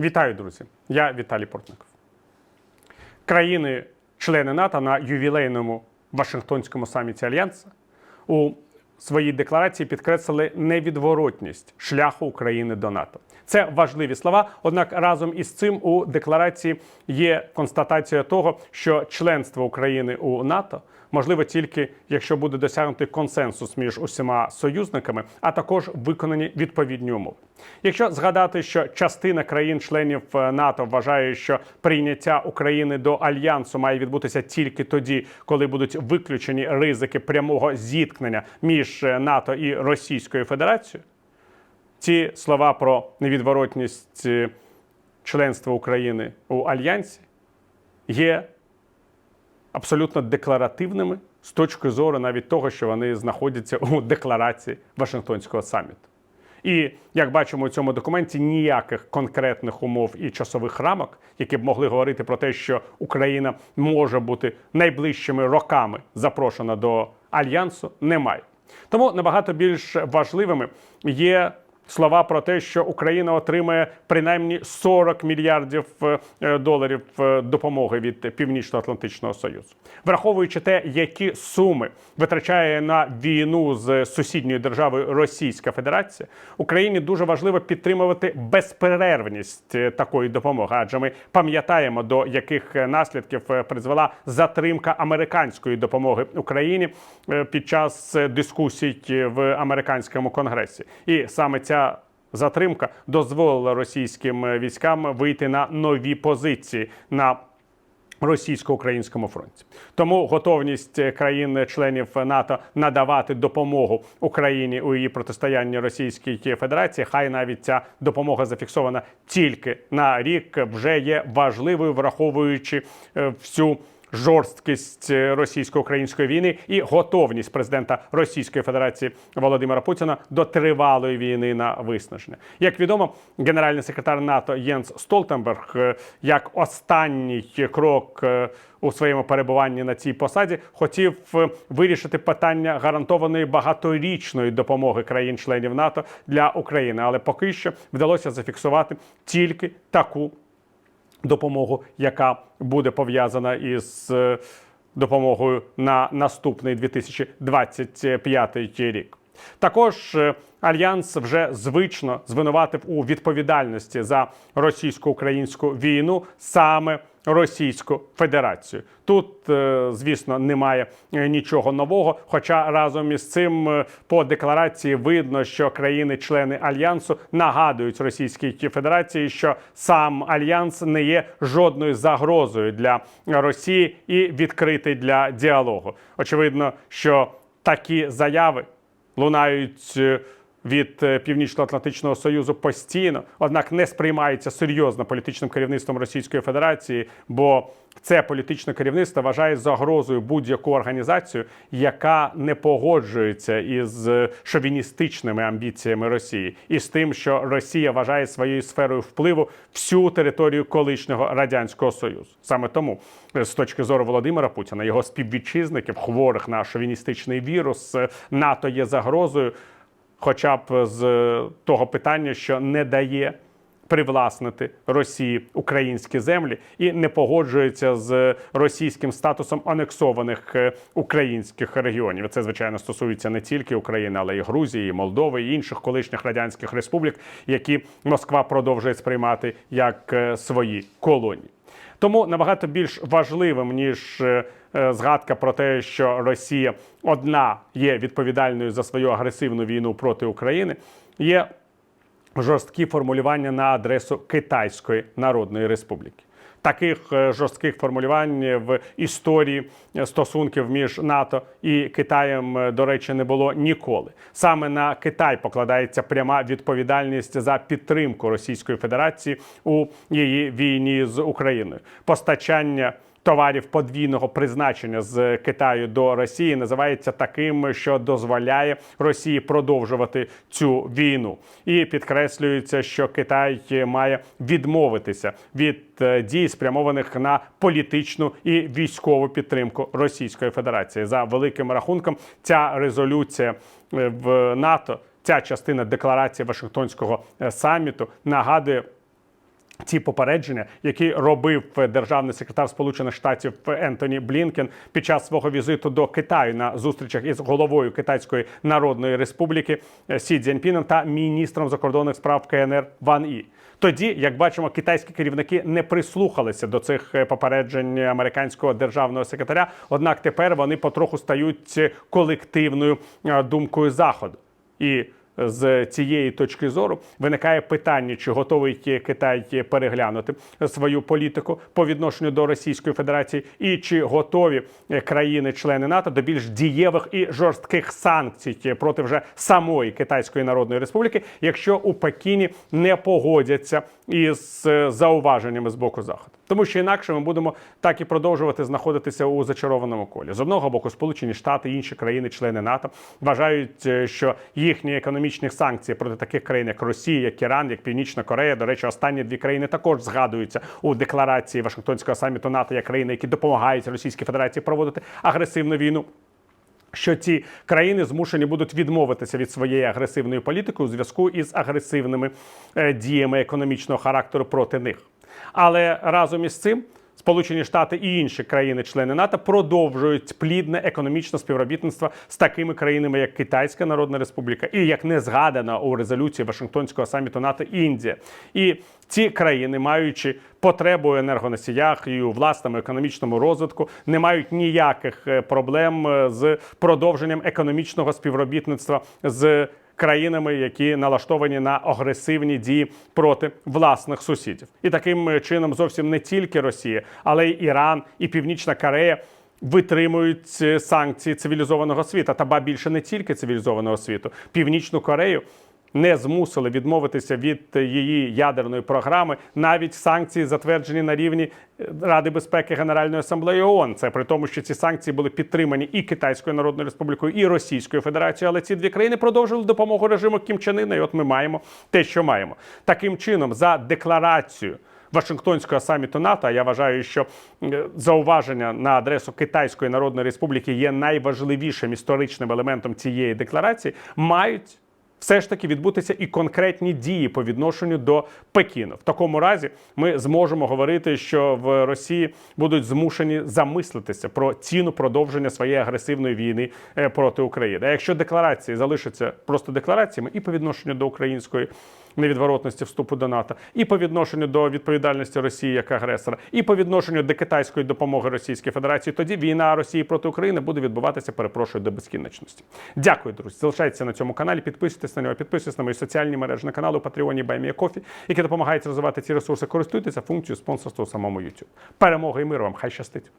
Вітаю, друзі! Я Віталій Портников. Країни, члени НАТО на ювілейному Вашингтонському саміті Альянсу у своїй декларації підкреслили невідворотність шляху України до НАТО. Це важливі слова. Однак разом із цим у декларації є констатація того, що членство України у НАТО можливо тільки якщо буде досягнутий консенсус між усіма союзниками, а також виконані відповідні умови. Якщо згадати, що частина країн-членів е, НАТО вважає, що прийняття України до альянсу має відбутися тільки тоді, коли будуть виключені ризики прямого зіткнення між е, НАТО і Російською Федерацією, ці слова про невідворотність е, членства України у альянсі є абсолютно декларативними з точки зору навіть того, що вони знаходяться у декларації Вашингтонського саміту. І як бачимо у цьому документі, ніяких конкретних умов і часових рамок, які б могли говорити про те, що Україна може бути найближчими роками запрошена до альянсу, немає. Тому набагато більш важливими є слова про те, що Україна отримає принаймні 40 мільярдів е, доларів е, допомоги від Північно-Атлантичного Союзу, враховуючи те, які суми витрачає на війну з сусідньою державою Російська Федерація, Україні дуже важливо підтримувати безперервність е, такої допомоги, адже ми пам'ятаємо до яких наслідків е, призвела затримка американської допомоги Україні е, під час е, дискусій в американському конгресі, і саме ця затримка дозволила російським е, військам вийти на нові позиції на Російсько-українському фронті. Тому готовність е, країн-членів НАТО надавати допомогу Україні у її протистоянні Російській Федерації, хай навіть ця допомога зафіксована тільки на рік, вже є важливою, враховуючи е, всю жорсткість е, російсько-української війни і готовність президента Російської Федерації Володимира Путіна до тривалої війни на виснаження. Як відомо, генеральний секретар НАТО Єнс Столтенберг е, як останній крок е, у своєму перебуванні на цій посаді хотів вирішити питання гарантованої багаторічної допомоги країн-членів НАТО для України, але поки що вдалося зафіксувати тільки таку допомогу, яка буде пов'язана із е, допомогою на наступний 2025 рік. Також е, альянс вже звично звинуватив у відповідальності за російсько-українську війну саме Російську Федерацію. Тут, е, звісно, немає е, нічого нового. Хоча разом із цим е, по декларації видно, що країни-члени альянсу нагадують Російській Федерації, що сам альянс не є жодною загрозою для Росії і відкритий для діалогу. Очевидно, що такі заяви лунають. Від е, Північно-Атлантичного Союзу постійно, однак не сприймається серйозно політичним керівництвом Російської Федерації, бо це політичне керівництво вважає загрозою будь-яку організацію, яка не погоджується із е, шовіністичними амбіціями Росії, і з тим, що Росія вважає своєю сферою впливу всю територію колишнього радянського союзу. Саме тому, е, з точки зору Володимира Путіна, його співвітчизників, хворих на шовіністичний вірус, НАТО є загрозою хоча б з того питання, що не дає привласнити Росії українські землі і не погоджується з російським статусом анексованих е, українських регіонів. Це звичайно стосується не тільки України, але й Грузії, і Молдови і інших колишніх радянських республік, які Москва продовжує сприймати як е, свої колонії. Тому набагато більш важливим ніж е, е, згадка про те, що Росія одна є відповідальною за свою агресивну війну проти України, є жорсткі формулювання на адресу Китайської Народної Республіки. Таких е, жорстких формулювань в історії стосунків між НАТО і Китаєм, е, до речі, не було ніколи. Саме на Китай покладається пряма відповідальність за підтримку Російської Федерації у її війні з Україною. Постачання товарів подвійного призначення з Китаю до Росії називається таким, що дозволяє Росії продовжувати цю війну, і підкреслюється, що Китай має відмовитися від е, дій, спрямованих на політичну і військову підтримку Російської Федерації. За великим рахунком, ця резолюція е, в НАТО, ця частина декларації Вашингтонського е, саміту нагадує ті попередження, які робив державний секретар Сполучених Штатів Ентоні Блінкен під час свого візиту до Китаю на зустрічах із головою Китайської Народної Республіки е, Сі Цзіньпіном та міністром закордонних справ КНР Ван І. Тоді, як бачимо, китайські керівники не прислухалися до цих е, попереджень американського державного секретаря. Однак тепер вони потроху стають е, колективною е, думкою заходу. І з цієї точки зору виникає питання, чи готовий Китай переглянути свою політику по відношенню до Російської Федерації, і чи готові країни-члени НАТО до більш дієвих і жорстких санкцій проти вже самої Китайської Народної Республіки, якщо у Пекіні не погодяться із зауваженнями з боку заходу. Тому що інакше ми будемо так і продовжувати знаходитися у зачарованому колі. З одного боку, Сполучені Штати і інші країни-члени НАТО вважають, е, що їхні економічні санкції проти таких країн, як Росія, як Іран, як Північна Корея, до речі, останні дві країни також згадуються у декларації Вашингтонського саміту НАТО як країни, які допомагають Російській Федерації проводити агресивну війну. Що ці країни змушені будуть відмовитися від своєї агресивної політики у зв'язку із агресивними е, діями економічного характеру проти них. Але разом із цим Сполучені Штати і інші країни-члени НАТО продовжують плідне економічне співробітництво з такими країнами, як Китайська Народна Республіка, і як не згадано у резолюції Вашингтонського саміту НАТО Індія. І ці країни, маючи потребу у енергоносіях і у власному економічному розвитку, не мають ніяких е, проблем е, з продовженням економічного співробітництва з країнами, які налаштовані на агресивні дії проти власних сусідів, і таким чином зовсім не тільки Росія, але й Іран і Північна Корея. Витримують е, санкції цивілізованого світу, та ба більше не тільки цивілізованого світу, північну Корею не змусили відмовитися від її ядерної програми, навіть санкції затверджені на рівні е, Ради безпеки Генеральної асамблеї ООН. Це при тому, що ці санкції були підтримані і Китайською Народною Республікою, і Російською Федерацією. Але ці дві країни продовжили допомогу режиму Кім Чен Ына, І от ми маємо те, що маємо таким чином за декларацію. Вашингтонського саміту НАТО. Я вважаю, що е, зауваження на адресу Китайської Народної Республіки є найважливішим історичним елементом цієї декларації. Мають все ж таки відбутися і конкретні дії по відношенню до Пекіну. В такому разі ми зможемо говорити, що в Росії будуть змушені замислитися про ціну продовження своєї агресивної війни е, проти України. А якщо декларації залишаться просто деклараціями і по відношенню до української невідворотності вступу до НАТО, і по відношенню до відповідальності Росії як агресора, і по відношенню до китайської допомоги Російській Федерації, тоді війна Росії проти України буде відбуватися. Перепрошую до безкінечності. Дякую, друзі. Залишайтеся на цьому каналі. Підписуйтесь на нього, підписуйтесь на мої соціальні мережі на канал у Патреоні Баймія Кофі, які допомагають розвивати ці ресурси. Користуйтеся функцією спонсорства у самому YouTube. Перемоги і миру вам! Хай щастить!